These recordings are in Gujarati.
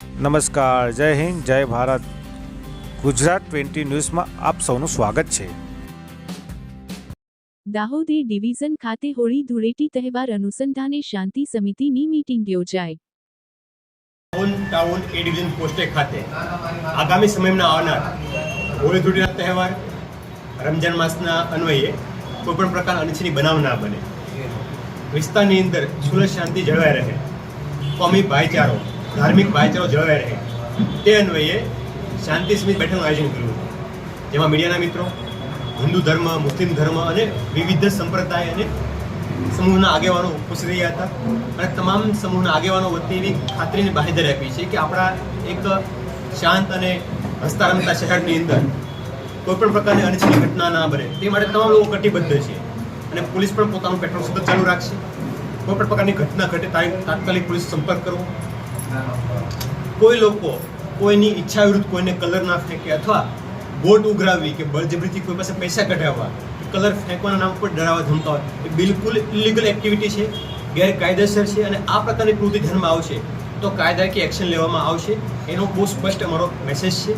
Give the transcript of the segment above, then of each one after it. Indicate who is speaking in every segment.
Speaker 1: નમસ્કાર જય હિન્દ જય ભારત. ગુજરાત ટ્વેન્ટી ન્યૂઝમાં આપ સૌનું સ્વાગત છે.
Speaker 2: દાહોદે ડિવિઝન ખાતે હોળી ધૂળેટી તહેવાર અનુસંધાને શાંતિ સમિતિની મીટિંગ યોજાઈ.
Speaker 3: ટાઉન ટાઉન એ ડિવિઝન પોસ્ટે ખાતે આગામી સમયમાં આવનાર હોળી ધૂળેટીના તહેવાર રમજાન માસના અન્વયે કોઈપણ પ્રકાર અનિચ્છનીય બનાવ ના બને. વિસ્તારની અંદર સુરત શાંતિ જળવાઈ રહે. કોમી ભાઈચારો ધાર્મિક ભાઈચારો જળવાઈ રહે. તે અન્વયે શાંતિ સમિત બેઠકનું આયોજન કર્યું. જેમાં મીડિયાના મિત્રો, હિન્દુ ધર્મ, મુસ્લિમ ધર્મ અને વિવિધ સંપ્રદાય અને સમૂહના આગેવાનો ઉપસ્થિત રહ્યા હતા અને તમામ સમૂહના આગેવાનો વતી એવી ખાતરીની બાહેધરી આપી છે કે આપણા એક શાંત અને હસતા રમતા શહેરની અંદર કોઈ પણ પ્રકારની અનિચ્છનીય ઘટના ના બને. તે માટે તમામ લોકો કટિબદ્ધ છે અને પોલીસ પણ પોતાનું પેટ્રોલ સતત ચાલુ રાખશે. કોઈ પણ પ્રકારની ઘટના ઘટે તાત્કાલિક પોલીસ સંપર્ક કરવો કોઈ લોકો કોઈની ઈચ્છા વિરુદ્ધ કોઈને કલર ના ફેંકે અથવા બોટ ઉઘરાવી કે બળજબરીથી કોઈ પાસે પૈસા કઢાવવા કલર ફેંકવાના નામ પર ડરાવવા, ધમકાવવા, એ બિલકુલ ઇલીગલ એક્ટિવિટી છે, ગેરકાયદેસર છે અને આ પ્રકારની કૃતિ ધ્યાનમાં આવશે તો કાયદાકીય એક્શન લેવામાં આવશે. એનો બહુ સ્પષ્ટ અમારો મેસેજ છે.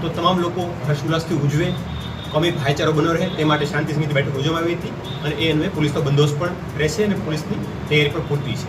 Speaker 3: તો તમામ લોકો હર્ષોલ્લાસથી ઉજવે. કોમી ભાઈચારો બનો રહે, તે માટે શાંતિ સમિતિ બેઠક યોજવામાં આવી હતી અને એ અન્વયે પોલીસનો બંદોબસ્ત પણ રહેશે અને પોલીસની તૈયારી પણ પૂરતી છે.